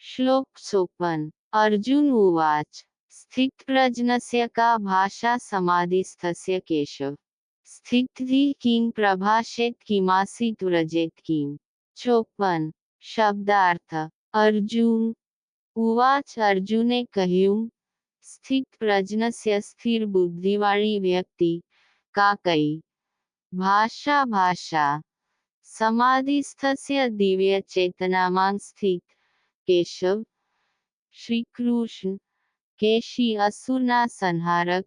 श्लोक चोपन अर्जुन उवाच स्थितप्रज्ञस्य का भाषा समाधिस्थस्य केशव स्थिति किं प्रभाषेत किमासीत व्रजेत किम ચોપન શબ્દાર્થ અર્જુન ઉવાચ અર્જુને કહ્યું સ્થિત પ્રજ્ઞસ્ય સ્થિર બુદ્ધિવાળી વ્યક્તિ કા કઈ ભાષા ભાષા સમાધિસ્થસ્ય દિવ્ય ચેતનામાં સ્થિત કેશવ શ્રી કૃષ્ણ કેશી અસુરના સંહારક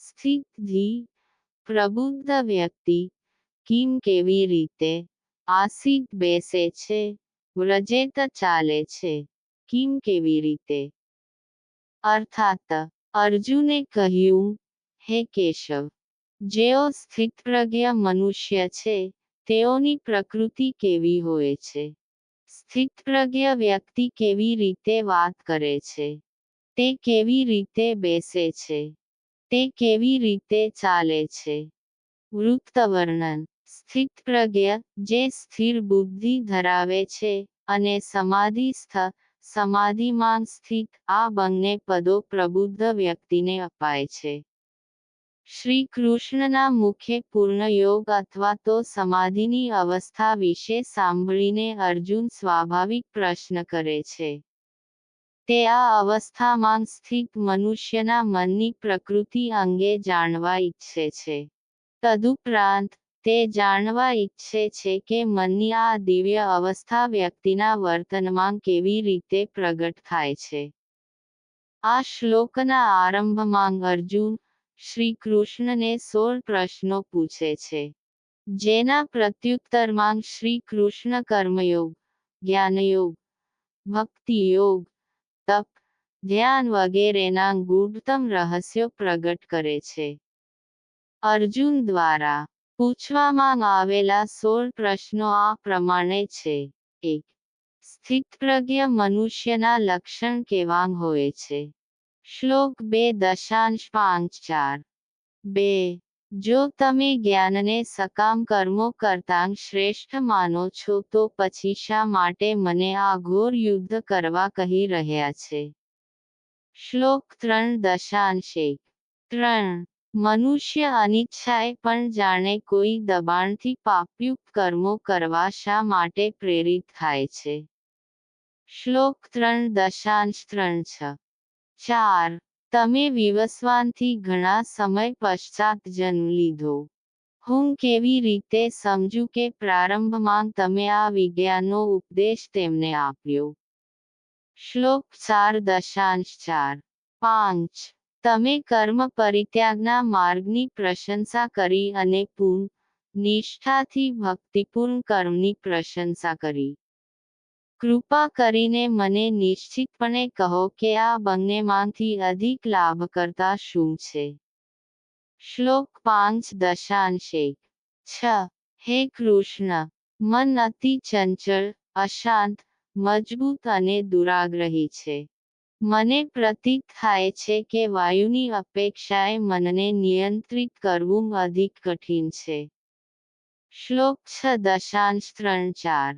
સ્થિતિ પ્રબુદ્ધ વ્યક્તિ કિમ કેવી રીતે આસિત બેસે છે વ્રજેત ચાલે છે કિમ કેવી રીતે અર્થાત અર્જુને કહ્યું હે કેશવ જેઓ સ્થિતપ્રજ્ઞ મનુષ્ય છે તેઓની પ્રકૃતિ કેવી હોય છે સ્થિતપ્રજ્ઞ વ્યક્તિ કેવી રીતે વાત કરે છે? તે કેવી રીતે બેસે છે? તે કેવી રીતે ચાલે છે? વૃત્તવર્ણન. સ્થિતપ્રજ્ઞ જે સ્થિર બુદ્ધિ ધરાવે છે અને સમાધિસ્થ, સમાધિમાન સ્થિત આ બંને પદો પ્રબુદ્ધ વ્યક્તિને અપાય છે. શ્રી કૃષ્ણના મુખે પૂર્ણ યોગ અથવા તો સમાધિની અવસ્થા વિશે સાંભળીને અર્જુન સ્વાભાવિક પ્રશ્ન કરે છે. તે આ અવસ્થામાં સ્થિત મનુષ્યના મનની પ્રકૃતિ અંગે જાણવા ઈચ્છે છે. તદુપરાંત, તે જાણવા ઈચ્છે છે કે મનની આ દિવ્ય અવસ્થા વ્યક્તિના વર્તનમાં કેવી રીતે પ્રગટ થાય છે. આ શ્લોકના આરંભમાં અર્જુન શ્રી કૃષ્ણને સોળ પ્રશ્નો પૂછે છે. જેના પ્રત્યુત્તરમાં શ્રી કૃષ્ણ કર્મયોગ, જ્ઞાનયોગ, ભક્તિયોગ, તપ, ધ્યાન વગેરેના ગૂઢતમ રહસ્યો પ્રગટ કરે છે. અર્જુન દ્વારા પૂછવામાં આવેલા સોળ પ્રશ્નો આ પ્રમાણે છે. એક, સ્થિતપ્રજ્ઞ મનુષ્યના લક્ષણ કેવાંગ હોય છે? શ્લોક બે દશાંશ પાંચ ચાર. બે. જો તમે જ્ઞાનને સકામ કર્મો કરતાં શ્રેષ્ઠ માનો છો, તો પછી શા માટે મને આ ઘોર યુદ્ધ કરવા કહી રહ્યા છે? શ્લોક ત્રણ દશાંશ એક ત્રણ. મનુષ્ય અનિચ્છાએ પણ જાણે કોઈ દબાણથી પાપયુક્ત કર્મો કરવા શા માટે પ્રેરિત થાય છે? શ્લોક ત્રણ દશાંશ ત્રણ છ. ચાર. તમે વિવસ્વાનથી ઘણા સમય પશ્ચાત જન્મ લીધો. હું કેવી રીતે સમજું કે પ્રારંભમાં તમે આ વિજ્ઞાનનો ઉપદેશ તેમને આપ્યો? શ્લોક ચાર દશાંશ ચાર. પાંચ. તમે કર્મ પરિત્યાગના માર્ગની પ્રશંસા કરી અને પૂર્ણ નિષ્ઠાથી ભક્તિપૂર્ણ કર્મની પ્રશંસા કરી. કૃપા કરીને મને નિશ્ચિતપણે કહો કે આ બંનેમાંથી અધિક લાભકર્તા શું છે? શ્લોક પાંચ દશાંશ એક છ. હે કૃષ્ણ, મન અતિ ચંચળ, અશાંત, મજબૂત અને દુરાગ્રહી છે. મને પ્રતીત થાય છે કે વાયુની અપેક્ષાએ મનને નિયંત્રિત કરવું અધિક કઠિન છે. શ્લોક છ દશાંશ ત્રણ ચાર.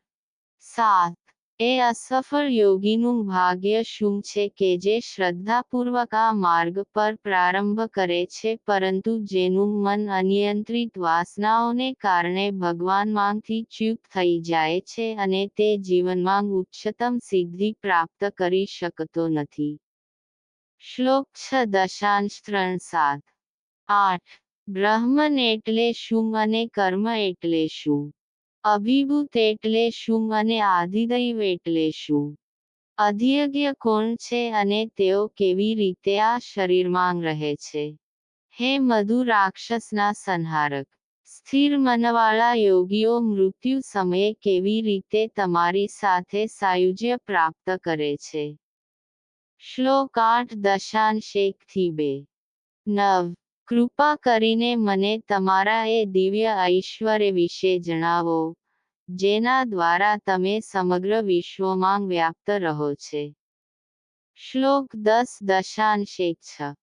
સાત. એ અસફળ યોગીનું ભાગ્ય શું છે કે જે શ્રદ્ધાપૂર્વક આ માર્ગ પર પ્રારંભ કરે છે પરંતુ જેનું મન અનિયંત્રિત વાસનાઓને કારણે ભગવાનમાંથી ચ્યુત થઈ જાય છે અને તે જીવનમાં ઉચ્ચતમ સિદ્ધિ પ્રાપ્ત કરી શકતો નથી. શ્લોક છ દશાંશ ત્રણ સાત. આઠ. બ્રહ્મન એટલે શું અને કર્મ એટલે શું? અભિભૂત એટલે શું અને આધિદૈવ એટલે શું અધ્યજ્ઞ કોણ છે અને તેઓ કેવી રીતે આ શરીરમાં રહે છે? હે મધુ રાક્ષસના સંહારક, સ્થિર મનવાળા યોગીઓ મૃત્યુ સમયે કેવી રીતે તમારી સાથે સાયુજ્ય પ્રાપ્ત કરે છે? શ્લોક આઠ દશાંશ એક થી બે. નવ. કૃપા કરીને મને તમારા એ દિવ્ય ઐશ્વર્ય વિશે જણાવો, જેના દ્વારા તમે સમગ્ર વિશ્વમાં વ્યાપ્ત રહો છે. શ્લોક દસ દશાંશ છ.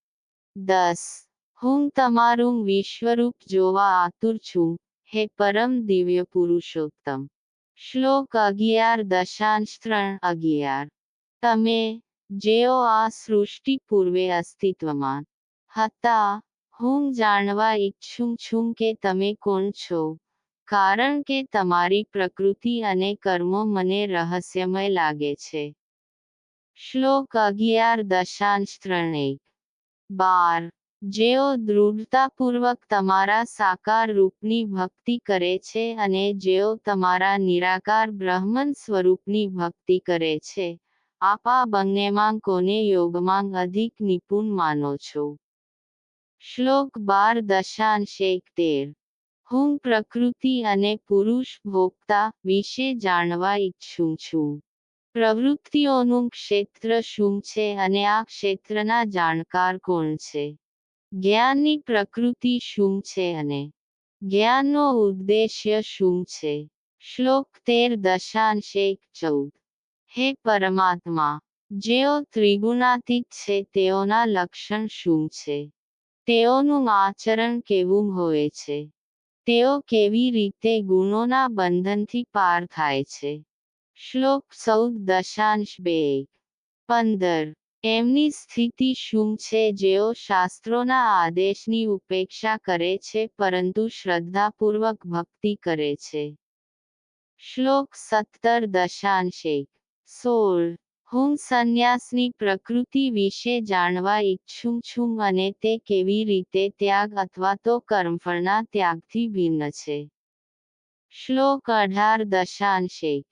દસ. હું તમારું વિશ્વરૂપ જોવા આતુર છું, હે પરમ દિવ્ય પુરુષોત્તમ. શ્લોક અગિયાર દશાંશ ત્રણ અગિયાર. તમે જેઓ આ સૃષ્ટિ પૂર્વે અસ્તિત્વમાં હતા હું જાણવા ઈચ્છું છું કે તમે કોણ છો, કારણ કે તમારી પ્રકૃતિ અને કર્મો મને રહસ્યમય લાગે છે. શ્લોક અગિયાર દશાંશ ત્રણ બાર. જેઓ દૃઢતાપૂર્વક તમારા સાકાર રૂપની ભક્તિ કરે છે અને જેઓ તમારા નિરાકાર બ્રહ્મન સ્વરૂપની ભક્તિ કરે છે, આપા બંનેમાં કોને યોગમાં અધિક નિપુણ માનો છો? શ્લોક બાર દશાંશ તેર. હું પ્રકૃતિ અને પુરુષ ભોગતા વિશે જાણવા ઈચ્છું છું. પ્રવૃત્તિઓનું ક્ષેત્ર શું છે અને આ ક્ષેત્રના જાણકાર કોણ છે? જ્ઞાનની પ્રકૃતિ શું છે અને જ્ઞાનનો ઉદ્દેશ્ય શું છે? શ્લોક તેર દશાંશ એક ચૌદ. હે પરમાત્મા, જેઓ ત્રિગુણાતીત છે તેઓના લક્ષણ શું છે? તેઓનું આચરણ કેવું હોય છે? તેઓ કેવી રીતે ગુણોના બંધનથી પાર થાય છે? શ્લોક ચૌદ દશાંશ બે. પંદર. એમની સ્થિતિ શું છે? જેઓ શાસ્ત્રોના આદેશની ઉપેક્ષા કરે છે, પરંતુ શ્રદ્ધાપૂર્વક ભક્તિ કરે છે. શ્લોક સત્તર દશાંશ એક. સોળ. હું સંન્યાસની પ્રકૃતિ વિશે જાણવા ઈચ્છું છું અને તે કેવી રીતે ત્યાગ અથવા તો કર્મફળના ત્યાગથી ભિન્ન છે. શ્લોક અઢાર દશાંશ. એક